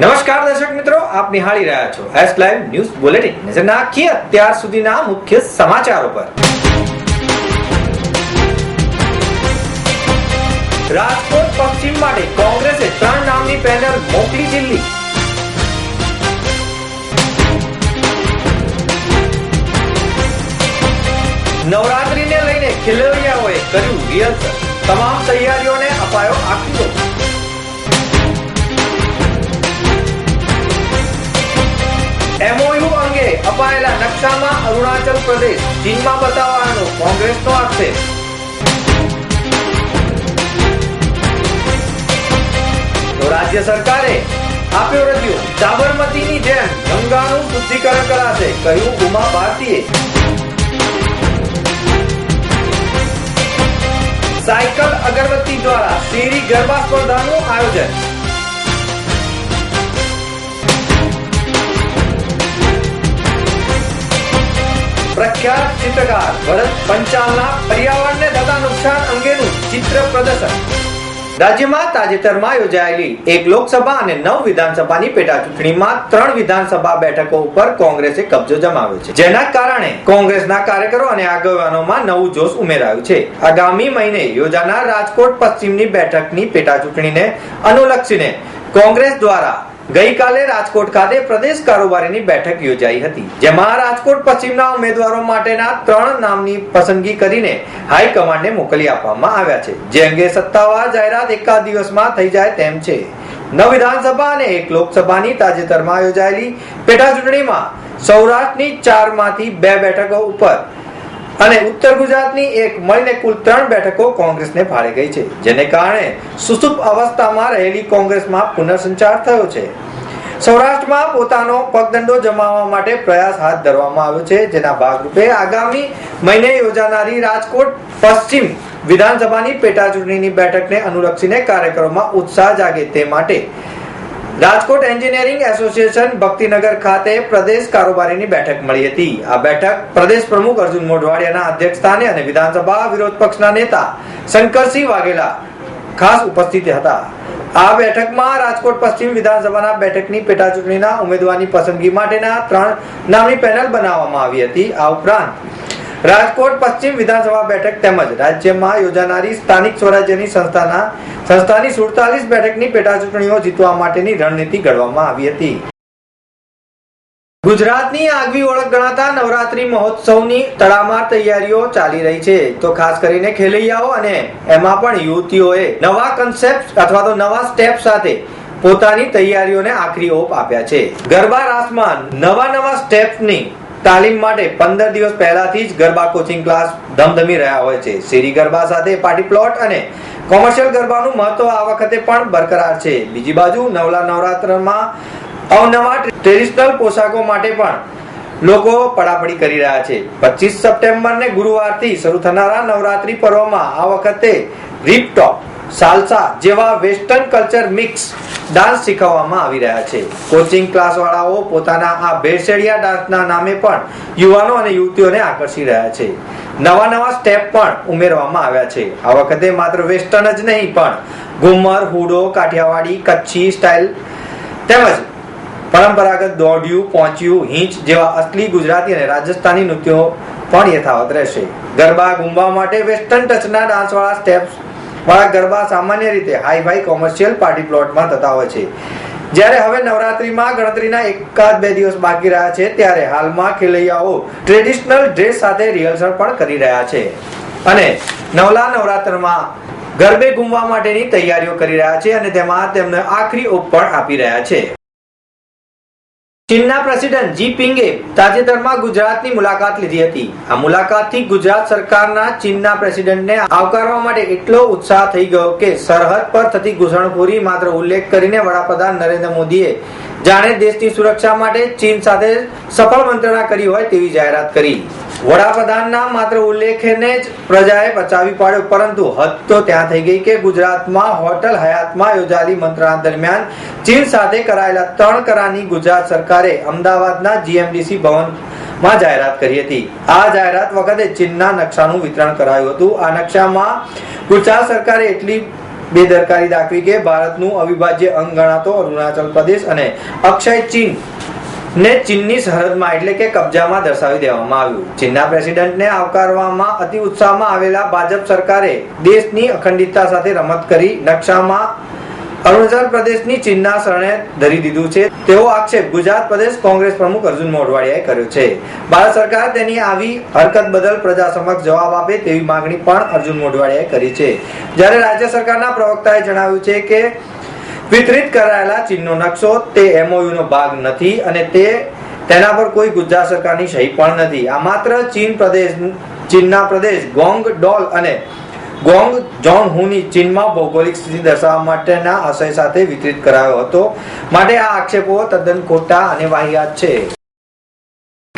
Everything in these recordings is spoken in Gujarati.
નમસ્કાર દર્શક મિત્રો, આપ નિહાળી રહ્યા છો એસ લાઈવ ન્યૂઝ બુલેટિન નજર નાખીએ અત્યાર સુધીના મુખ્ય સમાચારો પર. રાજકોટ પશ્ચિમ માટે કોંગ્રેસે ત્રણ નામની પેનલ મોકલી દિલ્હી. નવરાત્રીને લઈને ખેલૈયાઓએ કર્યું રિહર્સલ. તમામ તૈયારીઓને અપાયો આખરી અપાયેલા નકશામાં અરુણાચલ પ્રદેશ ચીનમાં બતાવવાનો કોંગ્રેસનો આક્ષેપ. રાજ્ય સરકારે આપ્યો રજૂ સાબરમતીની જેમ ગંગાનું શુદ્ધિકરણ કરાશે, કહ્યું ઉમા ભારતીએ. સાયકલ અગરબત્તી દ્વારા શેરી ગરબા સ્પર્ધાનું આયોજન. પ્રખ્યાત ચિત્રકાર ભરત પંચાલના પર્યાવરણને થતા નુકસાન અંગેનું ચિત્ર પ્રદર્શન. રાજ્યમાં તાજેતરમાં યોજાયેલી એક લોકસભા અને નવ વિધાનસભાની પેટા ચૂંટણીમાં ત્રણ વિધાનસભા બેઠકો ઉપર કોંગ્રેસે કબજો જમાવ્યો છે. જેના કારણે કોંગ્રેસના કાર્યકરો અને આગેવાનોમાં નવું જોશ ઉમેરાયું છે. આગામી મહિને યોજાનાર રાજકોટ પશ્ચિમની બેઠકની પેટા ચૂંટણીને અનુલક્ષીને કોંગ્રેસ દ્વારા ગઈકાલે રાજકોટ ખાતે પ્રદેશ કારોબારીની બેઠક યોજાઈ હતી, જેમાં રાજકોટ પશ્ચિમના ઉમેદવારો માટેના ત્રણ નામની પસંદગી કરીને હાઈકમાન્ડને મોકલી આપવામાં આવ્યા છે. જે અંગે સત્તાવાર જાહેરાત એકાદ દિવસમાં થઈ જાય તેમ છે. નવ વિધાનસભા અને એક લોકસભાની તાજેતરમાં યોજાયેલી પેટા ચૂંટણીમાં સૌરાષ્ટ્રની ચારમાંથી બે બેઠકો ઉપર અને ઉત્તર ગુજરાતની એક મળીને કુલ ત્રણ બેઠકો કોંગ્રેસને ફાળે ગઈ છે, જેને કારણે સુસુપ અવસ્થામાં રહેલી કોંગ્રેસમાં પુનર્સંચાર થયો છે. સૌરાષ્ટ્રમાં પોતાનો પગદંડો જમાવવા માટે પ્રયાસ હાથ ધરવામાં આવ્યો છે, જેના ભાગરૂપે આગામી મહિને યોજાનારી રાજકોટ પશ્ચિમ વિધાનસભાની પેટા ચૂંટણીની બેઠકને અનુલક્ષીને કાર્યક્રમમાં ઉત્સાહ જાગે તે માટે રાજકોટ એન્જિનિયરિંગ એસોસિએશન ભક્તિનગર ખાતે પ્રદેશ કારોબારીની બેઠક મળી હતી. આ બેઠક પ્રદેશ પ્રમુખ અર્જુન મોઢવાડિયાના અધ્યક્ષસ્થાને અને વિધાનસભા વિરોધ પક્ષના નેતા શંકરસિંહ વાઘેલા ખાસ ઉપસ્થિત હતા. આ બેઠકમાં રાજકોટ પશ્ચિમ વિધાનસભાના બેઠકની પેટા ચૂંટણીના ઉમેદવારની પસંદગી માટેના ત્રણ નામની પેનલ બનાવવામાં આવી હતી. આ ઉપરાંત રાજકોટ પશ્ચિમ વિધાનસભા બેઠક તેમજ રાજ્યમાં યોજાનારી સ્થાનિક સ્વરાજ્યની સંસ્થાના સંસ્થાની સુડતાલીસ બેઠકની પેટા ચૂંટણીઓ જીતવા માટેની રણનીતિ ઘડવામાં આવી હતી. ગુજરાતની આગવી ઓળખ ગણાતા નવરાત્રી મહોત્સવની તડામાર તૈયારીઓ ચાલી રહી છે. તો ખાસ કરીને ખેલૈયાઓ અને એમાં પણ યુવતીઓએ નવા કન્સેપ્ટ અથવા તો નવા સ્ટેપ સાથે પોતાની તૈયારીઓને આખરી ઓપ આપ્યા છે. ગરબા રાસમાં નવા નવા સ્ટેપ્સની તાલીમ માટે પંદર દિવસ પહેલાથી જ ગરબા કોચિંગ ક્લાસ ધમધમી રહ્યા હોય છે. શેરી ગરબા સાથે પાર્ટી પ્લોટ અને કોમર્શિયલ ગરબાનું મહત્વ આ વખતે પણ બરકરાર છે. બીજી બાજુ નવલા નવરાત્રમાં અવનવા ટ્રેડિશનલ પોશાકો માટે પણ લોકો પડાપડી કરી રહ્યા છે. પચીસ સપ્ટેમ્બરને ગુરુવારથી શરૂ થનારા નવરાત્રી પર્વમાં આ વખતે રીપટોપ સાલસા જેવા વેસ્ટર્ન કલ્ચર મિક્સ ડાન્સ શીખવવામાં આવી રહ્યા છે. કોચિંગ ક્લાસ વાળાઓ પોતાના આ ભેળસેળિયા ડાન્સના નામે પણ યુવાનો અને યુવતીઓને આકર્ષી રહ્યા છે. નવા નવા સ્ટેપ પણ ઉમેરવામાં આવ્યા છે. આ વખતે માત્ર વેસ્ટર્ન જ નહીં પણ ઘુમર હુડો, કાઠિયાવાડી, કચ્છી સ્ટાઇલ તેમજ પરંપરાગત દોડ્યું, પહોંચ્યું, હિંચ જેવા અસલી ગુજરાતી અને રાજસ્થાની નૃત્યો પણ યથાવત રહેશે. ગરબા ગુંબા માટે વેસ્ટર્ન ટચના ડાન્સવાળા સ્ટેપ્સ વાળા ગરબા સામાન્ય રીતે હાઈ ફાઈ કોમર્શિયલ પાર્ટી પ્લોટમાં થતા હોય છે. જ્યારે હવે નવરાત્રીમાં ગણતરીના એકાદ બે દિવસ બાકી રહ્યા છે, ત્યારે હાલમાં ખેલૈયાઓ ટ્રેડિશનલ ડ્રેસ સાથે રિહર્સલ પણ કરી રહ્યા છે. અને નવલા નવરાત્રમાં ગરબે ઘૂમવા માટેની તૈયારીઓ કરી રહ્યા છે અને તેમાં તેમને આખરી ઓપ પણ આપી રહ્યા છે. ચીનના પ્રેસિડેન્ટ જી પિંગે તાજેતરમાં ગુજરાતની મુલાકાત લીધી હતી. આ મુલાકાતથી ગુજરાત સરકારના ચીનના પ્રેસિડેન્ટને આવકારવા માટે એટલો ઉત્સાહ થઈ ગયો કે સરહદ પર થતી ઘૂસણખોરી માત્ર ઉલ્લેખ કરીને વડાપ્રધાન નરેન્દ્ર મોદીએ જાણે દેશની સુરક્ષા માટે ચીન સાથે સફળ મંત્રણા કરી હોય તેવી જાહેરાત કરી. વડાપ્રધાનના માત્ર ઉલ્લેખને જ પ્રજાએ બચાવી પાડ્યો, પરંતુ હદ તો ત્યાં થઈ ગઈ કે ગુજરાતમાં હોટલ હયાતમાં યોજાયેલી મંત્રણા દરમિયાન ચીન સાથે કરાયેલા ત્રણ કરારની ગુજરાત સરકારે અમદાવાદના જીએમડીસી ભવનમાં જાહેરાત કરી હતી. આ જાહેરાત વખતે ચીનના નકશાનું વિતરણ કરાયું હતું. આ નકશામાં ગુજરાત સરકારે એટલી બેદરકારી દાખવી કે ભારતનું અવિભાજ્ય અંગ ગણાતો અરુણાચલ પ્રદેશ અને અક્ષય ચીન ને ચીનની સરહદમાં, એટલે કે કબજામાં દર્શાવી દેવામાં આવ્યું. ચીનના પ્રેસિડેન્ટને આવકારવામાં, અતિ ઉત્સાહમાં આવેલા ભાજપ સરકારે દેશની અખંડિતતા સાથે રમત કરી નકશામાં અરુણાચલ પ્રદેશની ચીનના શરણે ધરી દીધું છે. તેવો આક્ષેપ ગુજરાત પ્રદેશ કોંગ્રેસ પ્રમુખ અર્જુન મોઢવાડિયાએ કર્યો છે. ભારત સરકાર તેની આવી હરકત બદલ પ્રજા સમક્ષ જવાબ આપે તેવી માંગણી પણ અર્જુન મોઢવાડિયાએ કરી છે. જ્યારે રાજ્ય સરકારના પ્રવક્તાએ જણાવ્યું છે કે વિતરિત કરાયેલા ચીનનો નકશો તે એમઓયુનો ભાગ નથી અને તે તેના પર કોઈ ગુજરાત સરકારની સહી પણ નથી. આ માત્ર ચીન પ્રદેશ, ચીનના પ્રદેશ ગોંગ ડોલ અને ગોંગ જોન હુની ચીનમાં ભૌગોલિક સ્થિતિ દર્શાવવા માટેના આશય સાથે વિતરિત કરાયો હતો. માટે આ આક્ષેપો તદ્દન ખોટા અને વાહિયાત છે.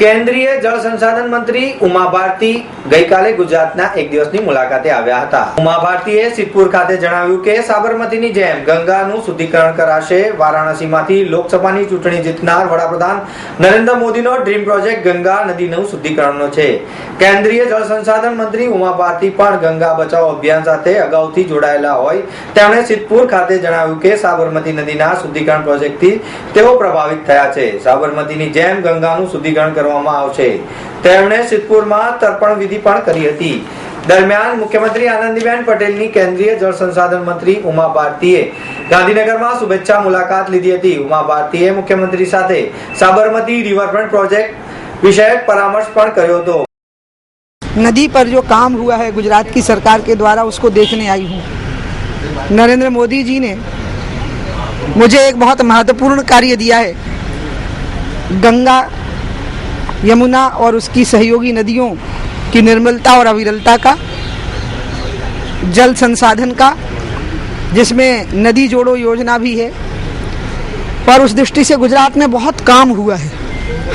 કેન્દ્રીય જળ સંસાધન મંત્રી ઉમા ભારતી ગઈકાલે ગુજરાતના એક દિવસની મુલાકાતે આવ્યા હતા. ઉમા ભારતીએ સિદ્ધપુર ખાતે જણાવ્યું કે સાબરમતીની જેમ ગંગાનું શુદ્ધિકરણ કરાશે, વારાણસીમાંથી લોકસભાની ચૂંટણી જીતનાર વડાપ્રધાન નરેન્દ્ર મોદીનો ડ્રીમ પ્રોજેક્ટ ગંગા નદીનું શુદ્ધિકરણનો છે. કેન્દ્રીય જળ સંસાધન મંત્રી ઉમા ભારતી પણ ગંગા બચાવ અભિયાન સાથે અગાઉથી જોડાયેલા હોય તેમણે સિદ્ધપુર ખાતે જણાવ્યું કે સાબરમતી નદીના શુદ્ધિકરણ પ્રોજેક્ટથી તેઓ પ્રભાવિત થયા છે. સાબરમતીની જેમ ગંગાનું શુદ્ધિકરણ કરવામાં આવશે તેમણે સિદ્ધપુરમાં તર્પણ વિધિ પણ કરી હતી દરમિયાન મુખ્યમંત્રી આનંદીબેન પટેલની કેન્દ્રીય જળ સંસાધન મંત્રી ઉમા ભારતીએ ગાંધીનગરમાં શુભેચ્છા મુલાકાત લીધી હતી ઉમા ભારતીએ મુખ્યમંત્રી સાથે સાબરમતી રિવરફ્રન્ટ પ્રોજેક્ટ વિષયક પરામર્શ પણ કર્યો હતો नदी पर जो काम हुआ है गुजरात की सरकार के द्वारा उसको देखने आई हूँ नरेंद्र मोदी जी ने मुझे एक बहुत महत्वपूर्ण कार्य दिया है गंगा यमुना और उसकी सहयोगी नदियों की निर्मलता और अविरलता का, जल संसाधन का, जिसमें नदी जोड़ो योजना भी है। पर उस दृष्टि से गुजरात में बहुत काम हुआ है।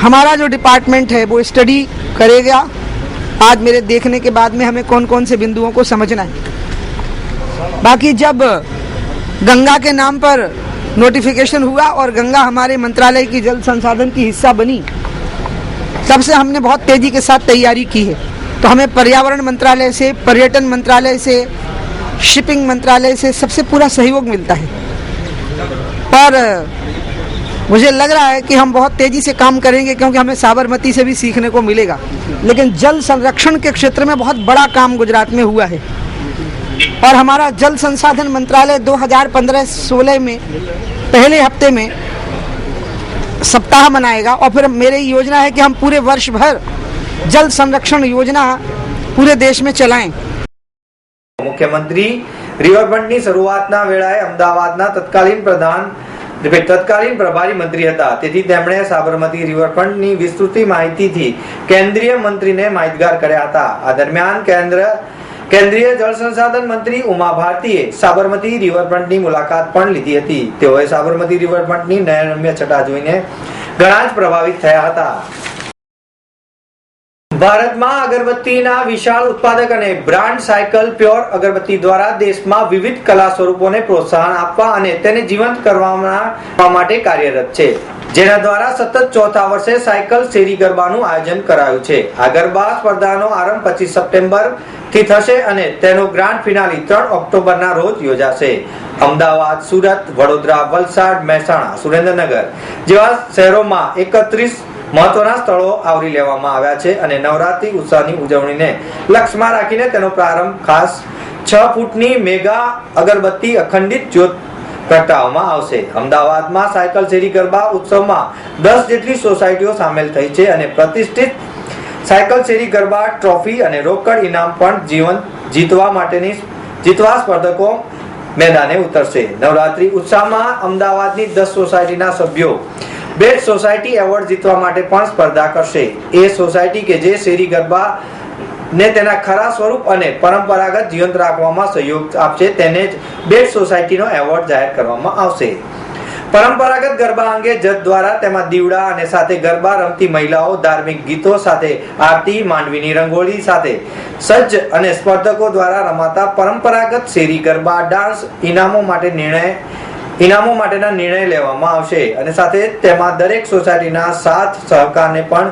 हमारा जो डिपार्टमेंट है, वो स्टडी करेगा। आज मेरे देखने के बाद में हमें कौन कौन से बिंदुओं को समझना है। बाकी जब गंगा के नाम पर नोटिफिकेशन हुआ और गंगा हमारे मंत्रालय की जल संसाधन की हिस्सा बनी तब से हमने बहुत तेज़ी के साथ तैयारी की है। तो हमें पर्यावरण मंत्रालय से, पर्यटन मंत्रालय से, शिपिंग मंत्रालय से सबसे पूरा सहयोग मिलता है। पर मुझे लग रहा है कि हम बहुत तेज़ी से काम करेंगे क्योंकि हमें साबरमती से भी सीखने को मिलेगा। लेकिन जल संरक्षण के क्षेत्र में बहुत बड़ा काम गुजरात में हुआ है। और हमारा जल संसाधन मंत्रालय 2015-16 में, पहले हफ़्ते में सप्ताह मनाएगा और फिर मेरी योजना है कि हम पूरे वर्ष भर जल संरक्षण योजना पूरे देश में चलाएं મુખ્યમંત્રી રિવરફ્રન્ટની શરૂઆતના વેળાએ અમદાવાદના તત્કાલીન પ્રધાન તત્કાલીન પ્રભારી મંત્રી હતા તેથી તેમણે સાબરમતી રિવરફ્રન્ટની વિસ્તૃત માહિતીથી કેન્દ્રીય મંત્રીને માહિતગાર કર્યા હતા આ દરમિયાન કેન્દ્ર કેન્દ્રીય જળ સંસાધન મંત્રી ઉમા ભારતીએ સાબરમતી રિવરફ્રન્ટની મુલાકાત પણ લીધી હતી. તેઓએ સાબરમતી રિવરફ્રન્ટની નયનરમ્ય છટા જોઈને ઘણા જ પ્રભાવિત થયા હતા. ભારતમાં અગરબત્તીના વિશાળ ઉત્પાદક અને બ્રાન્ડ સાયકલ પ્યોર અગરબત્તી દ્વારા દેશમાં વિવિધ કલા સ્વરૂપોને પ્રોત્સાહન આપવા અને તેને જીવંત કરવા માટે કાર્યરત છે, જેના દ્વારા સતત ચોથા વર્ષે સાયકલ શેરી ગરબાનું આયોજન કરાયું છે. આ ગરબા સ્પર્ધાનો આરંભ પચીસ સપ્ટેમ્બરથી થશે અને તેનો ગ્રાન્ડ ફિનાલી ત્રણ ઓક્ટોબરના રોજ યોજાશે. અમદાવાદ, સુરત, વડોદરા, વલસાડ, મહેસાણા, સુરેન્દ્રનગર જેવા શહેરોમાં એકત્રીસ મહત્વના સ્થળો આવરી લેવામાં આવ્યા છે અને નવરાત્રી ઉત્સવની ઉજવણીને લક્ષમાં રાખીને તેનો પ્રારંભ ખાસ છ ફૂટની મેગા અગરબત્તી અખંડિત જ્યોત પ્રગટાવવામાં આવશે. અમદાવાદમાં સાયકલ શેરી ગરબા ઉત્સવમાં દસ જેટલી સોસાયટીઓ સામેલ થઈ છે અને પ્રતિષ્ઠિત સાયકલ શેરી ગરબા, ટ્રોફી અને રોકડ ઇનામ પણ જીવન જીતવા માટેની જીતવા સ્પર્ધકો મેદાને ઉતરશે. નવરાત્રી ઉત્સાહમાં અમદાવાદની દસ સોસાયટીના સભ્યો બેસ્ટ સોસાયટી એવોર્ડ જીતવા માટે પણ સ્પર્ધા કરશે. એ સોસાયટી કે જે શેરી ગરબા ને તેના ખરા સ્વરૂપ અને પરંપરાગત જીવંત રાખવામાં સહયોગ આપશે, તેને જ બેસ્ટ સોસાયટીનો એવોર્ડ જાહેર કરવામાં આવશે. પરંપરાગત ગરબા અંગે જજ દ્વારા તેમાં દીવડા અને સાથે ગરબા રમતી મહિલાઓ, ધાર્મિક ગીતો સાથે આરતી, માંડવીની રંગોળી સાથે સજ્જ અને સ્પર્ધકો દ્વારા રમાતા પરંપરાગત શેરી ગરબા, ડાન્સ, ઇનામો માટે નિર્ણય ઇનામો માટેના નિર્ણય લેવામાં આવશે અને સાથે તેમાં દરેક સોસાયટીના સાથ સહકારને પણ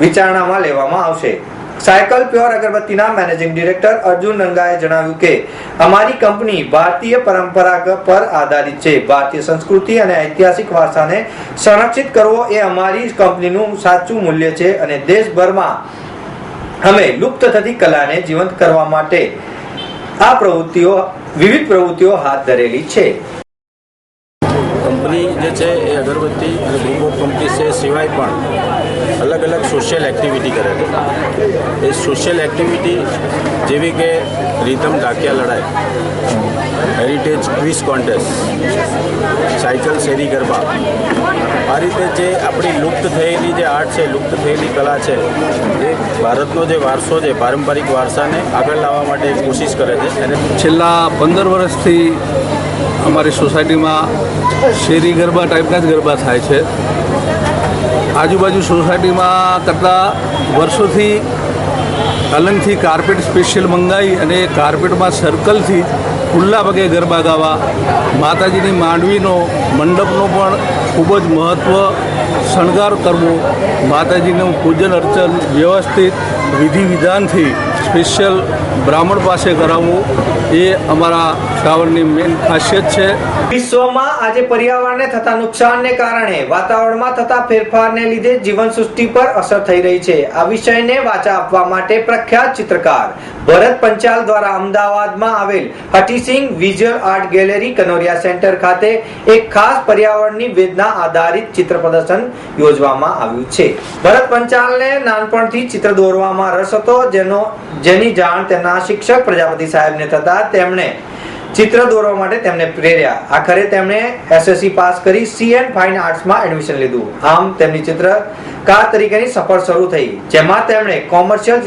વિચારણામાં લેવામાં આવશે. સાયકલ પ્યોર અગરબત્તીના મેનેજિંગ ડિરેક્ટર અર્જુન રંગાએ જણાવ્યું કે, અમારી કંપની ભારતીય પરંપરાગત પર આધારિત છે. ભારતીય સંસ્કૃતિ અને ઐતિહાસિક વારસાને સંરક્ષિત કરવો એ અમારી કંપનીનું સાચું મૂલ્ય છે અને દેશભરમાં અમે લુપ્ત થતી કલાને જીવંત કરવા માટે આ પ્રવૃત્તિઓ, વિવિધ પ્રવૃત્તિઓ હાથ ધરેલી છે. કંપની જે છે એ અગરબત્તી અને ધૂપ કંપની છે સિવાય પણ અલગ અલગ સોશિયલ એક્ટિવિટી કરે છે. એ સોશિયલ એક્ટિવિટી જેવી કે રીધમ ડાકિયા લડાઈ હેરિટેજ ક્વિઝ કોન્ટેસ્ટ સાયકલ શેરી ગરબા, આ રીતે જે આપણી લુપ્ત થયેલી જે આર્ટ છે, લુપ્ત થયેલી કલા છે, એ ભારતનો જે વારસો છે, પારંપરિક વારસાને આગળ લાવવા માટે કોશિશ કરે છે. અને છેલ્લા પંદર વર્ષથી અમારી સોસાયટીમાં શેરી ગરબા ટાઈપના જ ગરબા થાય છે. આજુબાજુ સોસાયટીમાં કેટલા વર્ષોથી અલંગથી કાર્પેટ સ્પેશિયલ મંગાવી અને કાર્પેટમાં સર્કલથી ખુલ્લા પગે ગરબા ગાવા માતાજીની માંડવીનો, મંડપનો પણ ખૂબ જ મહત્ત્વ શણગાર કરવો. માતાજીનું પૂજન અર્ચન વ્યવસ્થિત વિધિ વિધાનથી સ્પેશિયલ બ્રાહ્મણ પાસે કરાવવું એ અમારા શ્રાવણની મેઇન ખાસિયત છે. વિશ્વમાં આજે પર્યાવરણને થતા નુકસાનને કારણે વાતાવરણમાં થતા ફેરફારને લીધે જીવન સૃષ્ટિ પર અસર થઈ રહી છે. આ વિષયને વાચા આપવા માટે પ્રખ્યાત ચિત્રકાર ભરત પંચાલ દ્વારા અમદાવાદમાં આવેલ Hutheesing visual art gallery Kanoria centre ખાતે એક ખાસ પર્યાવરણની વેદના આધારિત ચિત્ર પ્રદર્શન યોજવામાં આવ્યું છે. ભરત પંચાલને નાનપણથી ચિત્ર દોરવામાં રસ હતો. જેનો જેની જાણ તેના શિક્ષક પ્રજાપતિ સાહેબને થતા તેમણે ચિત્ર દોરવા માટે તેમને પ્રેર્યા. આખરે તેમણે એસએસસી પાસ કરી સીએન ફાઇન આર્ટ્સમાં એડમિશન લીધું. આમ તેમની ચિત્રકાર તરીકેની સફર શરૂ થઈ, જેમાં તેમણે કોમર્શિયલ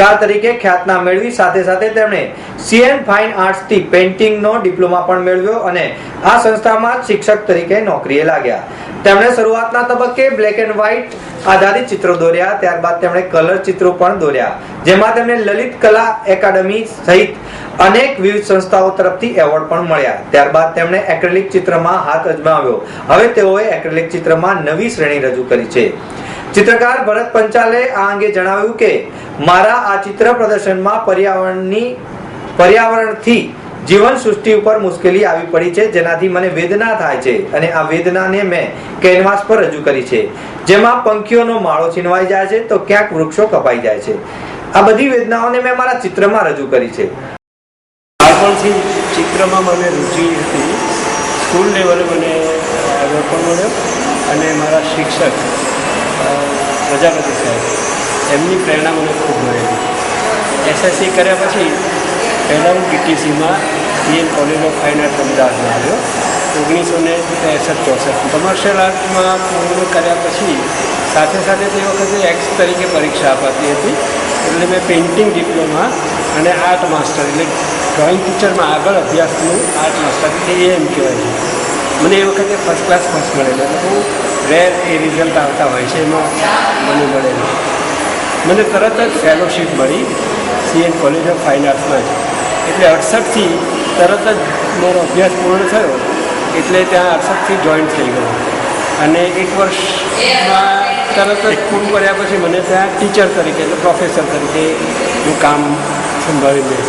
ચિત્રકાર તરીકે ખ્યાતના મેળવી, સાથે સાથે તેમણે સીએન ફાઇન આર્ટ્સથી પેઇન્ટિંગનો ડિપ્લોમા પણ મેળવ્યો અને આ સંસ્થામાં શિક્ષક તરીકે નોકરીએ લાગ્યા. તેમણે શરૂઆતના તબક્કે બ્લેક એન્ડ વ્હાઇટ આધારિત ચિત્રો દોર્યા, ત્યારબાદ તેમણે કલર ચિત્રો પણ દોર્યા, જેમાં તેમને લલિત કલા એકાડમી સહિત અનેક વિવિધ સંસ્થાઓ તરફથી એવોર્ડ પણ મળ્યા. ત્યારબાદ તેમણે એક્રેલિક ચિત્રમાં હાથ અજમાવ્યો. હવે તેઓએ એક્રેલિક ચિત્રમાં નવી શ્રેણી રજૂ કરી છે. ચિત્રકાર ભરત પંચાલે આ અંગે જણાવ્યું કે, મારા આ ચિત્ર પ્રદર્શનમાં પર્યાવરણની, પર્યાવરણથી જીવન સૃષ્ટિ ઉપર મુશ્કેલી આવી પડી છે, જેનાથી મને વેદના થાય છે અને આ વેદનાને મેં કેનવાસ પર રજૂ કરી છે. જેમાં પંખીઓનો માળો છીનવાઈ જાય છે, તો ક્યાંક વૃક્ષો કપાઈ જાય છે. આ બધી વેદનાઓને મેં મારા ચિત્રમાં રજૂ કરી છે. બાળપણથી ચિત્રમાં મને રુચિ હતી. સ્કૂલ લેવલે મને મળ્યો અને મારા શિક્ષક પ્રજાપતિ સાહેબ, એમની પ્રેરણા મને ખૂબ મળેલી એસએસસી કર્યા પછી પહેલાં હું ડીટીસીમાં PM college of fine art અમદાવાદમાં આવ્યો, ઓગણીસો ને ત્રેસઠ ચોસઠ કમર્શિયલ આર્ટમાં પૂર્ણ કર્યા પછી સાથે સાથે તે વખતે એક્સ તરીકે પરીક્ષા અપાતી હતી, એટલે મેં પેઇન્ટિંગ ડિપ્લોમા અને આર્ટ માસ્ટર એટલે ડ્રોઈંગ ટીચરમાં આગળ અભ્યાસનું આર્ટ માસ્ટર એ એમ કહેવાય છે. મને એ વખતે ફર્સ્ટ ક્લાસ ફર્સ્ટ મળેલો. એટલે બહુ રેર એ રિઝલ્ટ આવતા હોય છે, એમાં મને મળેલું મને તરત જ ફેલોશીપ મળી સીએન કોલેજ ઓફ ફાઇન આર્ટ્સમાં જ. એટલે અડસઠથી તરત જ મારો અભ્યાસ પૂર્ણ થયો, એટલે ત્યાં અડસઠથી જોઈન થઈ ગયો. અને એક વર્ષમાં તરત જ પૂરું કર્યા પછી મને ત્યાં ટીચર તરીકે પ્રોફેસર તરીકે હું કામ સંભાળી મેં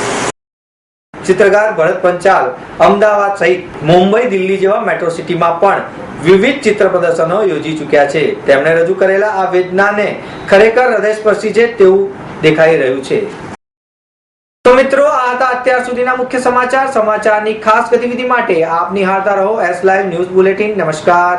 ચિત્રકાર ભરત પંચાલ અમદાવાદ સહિત મુંબઈ, દિલ્હી જેવા મેટ્રો સિટીમાં પણ વિવિધ ચિત્ર પ્રદર્શનો યોજી ચૂક્યા છે. તેમણે રજૂ કરેલા આ વેદનાને ખરેખર હૃદયસ્પર્શી છે તેવું દેખાઈ રહ્યું છે. તો મિત્રો, આ હતા અત્યાર સુધીના મુખ્ય સમાચાર. સમાચારની ખાસ ગતિવિધિ માટે આપ નિહાળતા રહો એસ લાઈવ ન્યૂઝ બુલેટિન નમસ્કાર.